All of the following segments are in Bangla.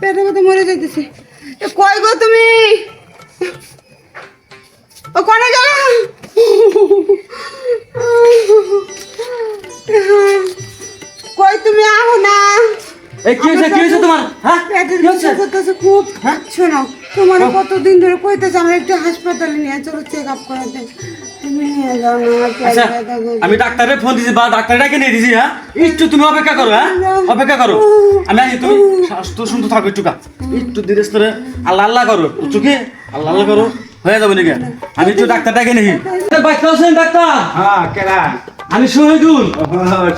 পেটে ব্যথা মরে যাইতেছে। কই গো তুমি? ও কোনে গেল? কই তুমি আহো না? এই কি হয়েছে? কি হয়েছে তোমার? হ্যাঁ? পেটের ব্যথা করতেছে খুব। শোনো তোমার কতদিন ধরে কইতেছে আমরা একটু হাসপাতালে নিয়ে চলো চেক আপ করাতে। আচ্ছা আমি ডাক্তারের ফোন দিছি বা ডাক্তার ডাকে নিয়ে দিছি হ্যাঁ? একটু তুমি অপেক্ষা করো হ্যাঁ? অপেক্ষা করো। আমি আছি তুমি স্বাস্থ্য শুনতে থাকো একটু কা একটু ধীরে স্থিরে আল্লাহ আল্লাহ করো বুঝছ কি? আল্লাহ আল্লাহ করো হয়ে যাবে নাকি? আমি একটু ডাক্তার ডাকে নিই আছেন ডাক্তার? হ্যাঁ কেরা আমি শহীদুল।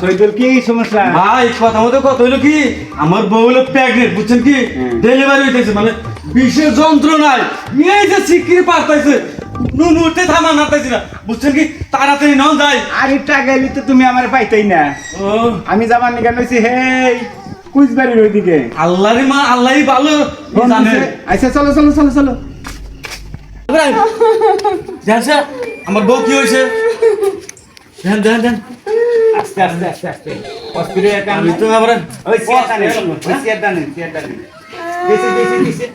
শহীদুল কি সমস্যা? ভাই কথা মতো কথা হইল কি? আমার বউ হলো প্রেগনেন্ট বুঝছেন কি? ডেলিভারি হইতেছে মানে বিশেষ যন্ত্রণায় এই যে সিকির পারতাইছে কোনো মুহূর্তে থামা নাড়তাইছে না। বুঝছেন কি? তাড়াতাড়ি নাও যাই। আর একটা গেলি তো তুমি আমার পাইতেই না। ও। আমি যাবার নিকান হয়েছি হেই কুচবাড়ির ওইদিকে। আল্লাহরে মা আল্লাহই ভালো। জানে। আচ্ছা চলো চলো চলো চলো। জানছে আমার বউ কি হয়েছে? দেন দেন দেন। আস্তে আস্তে আস্তে আস্তে। হসপিটালে আমি তো আবার ওই চেয়ারটা নেই ওই চেয়ারটা নেই চেয়ারটা নেই দিছে দিছে দিছে।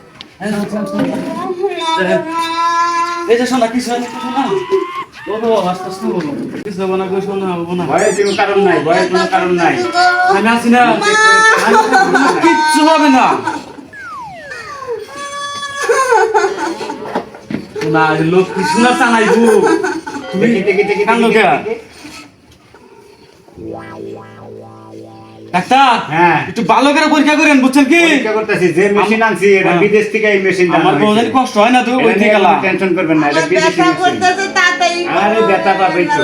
এই যে শোনা কিছু শোনা কিচ্ছু হবে না। না লোক কিছু না চানাইবো তুমি দেখি দেখি দেখি কান্দো দেখি, কে? দেখি। ডাক্তার হ্যাঁ। একটু ভালো করে পরীক্ষা করেন বুঝছেন কি? পরীক্ষা করতেছি যে মেশিন আনছি এটা হ্যাঁ। বিদেশ থেকে এই মেশিন আমার বউ কষ্ট হয় না তো ওই থেকে টেনশন করবেন না এটা আমার বিদেশি মেশিন তাড়াতাড়ি আরে ব্যথা পাবেই তো।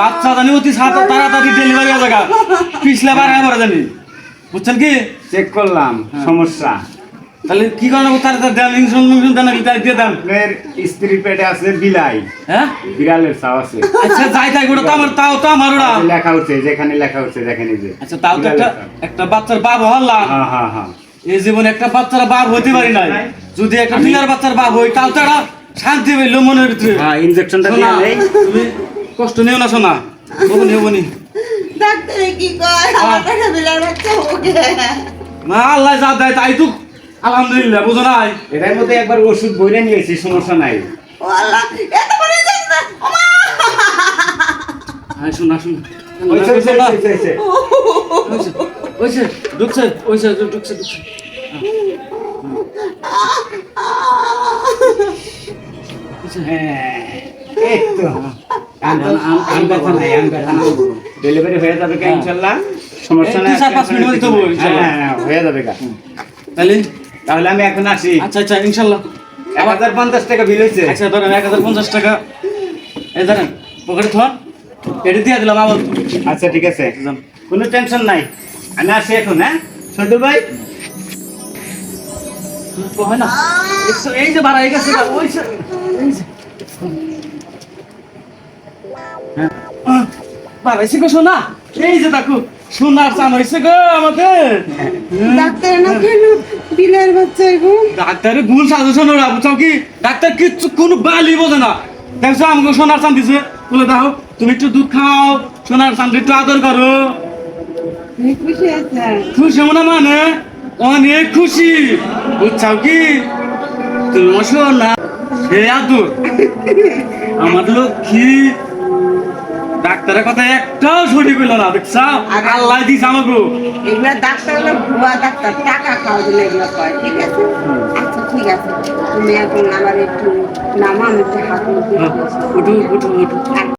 বাচ্চা জানি অতি সাথে তাড়াতাড়ি ডেলিভারি হয়ে পিছলে বার হয়ে জানি। বুঝছেন কি? চেক করলাম সমস্যা। তাহলে কি করেন তাড়াতাড়ি দেন ইনসুলিন মিনসুলিন দেন নাকি তাই দিয়ে দেন। আপনার স্ত্রীর পেটে আছে বিলাই। হ্যাঁ? বিড়ালের চাও আছে। আচ্ছা যাই তাই ওটা তো আমার তাও তো আমার ওটা লেখা হচ্ছে যেখানে লেখা হচ্ছে দেখেন এই যে। আচ্ছা তাও তো একটা একটা বাচ্চার বাপ হল্লা হ্যাঁ হ্যাঁ হ্যাঁ। এই জীবনে একটা বাচ্চার বাপ হতে পারি নাই। যদি একটা টিলার বাচ্চার বাপ হই তাও তো একটা শান্তি পেল মনের ভিতরে। হ্যাঁ ইনজেকশনটা দিয়ে নেই। তুমি কষ্ট নিও না শোনা। বনি বনি ডাক্তারে কি কয়? আমার পেটে বিলার বাচ্চা ওকে না আল্লাহ যা দেয় তাই তো আলহামদুলিল্লাহ বুঝো নাই এটার মধ্যে একবার ওষুধ বইরে নিয়েছি সমস্যা নাই ও আল্লাহ এত বড় হ্যাঁ শোনা শোনা ওইছে, ওইছে, ওইছে, ওইছে। ওইছে, ওইছে, ঢুকছে, ওইছে, ঢুকছে, ঢুকছে। ওইছে। হ্যাঁ। ডেলিভারি হয়ে যাবে ইনশাল্লাহ সমস্যা নাই। হ্যাঁ, হ্যাঁ, হয়ে যাবে কা তাহলে তাহলে আমি এখন আসি। আচ্ছা আচ্ছা ইনশাল্লাহ। এক হাজার পঞ্চাশ টাকা বিল হয়েছে। আচ্ছা ধরেন এক হাজার পঞ্চাশ টাকা। এই ধরেন পকেটে থন এটা দিয়ে দিলাম আবার আচ্ছা ঠিক আছে। কোনো টেনশন নাই। আমি আসি এখন হ্যাঁ? সদুল ভাই? হয় না? এই যে বাড়া এই গেছে ওই যে। হ্যাঁ। এই যে দেখো সোনার চান হয়েছে গো আমাদের। ডাক্তার না কেন? বিলার বাচ্চা গো। ডাক্তারের ভুল সাজেশন ওরা বুঝছ কি? ডাক্তার কিচ্ছু কোনো বালি বোঝে না। দেখছ আমাকে সোনার চান দিছে। বলে দাও তুমি একটু দুধ খাও সোনার চান একটু আদর করো। খুশি মনে মানে? অনেক খুশি। বুঝছাও কি? তোমার সোনা সে আদর। আমার লক্ষ্মী ডাক্তারের কথা একটাও সঠিক হইল না দেখছা? আল্লাহ দিস আমাকে এগুলা ডাক্তার হলো ভুয়া ডাক্তার টাকা খাওয়া দিলে এগুলো কয় ঠিক আছে? আচ্ছা ঠিক আছে। তুমি এখন আমার একটু নামা আমি একটু হাত। উঠু উঠু উঠু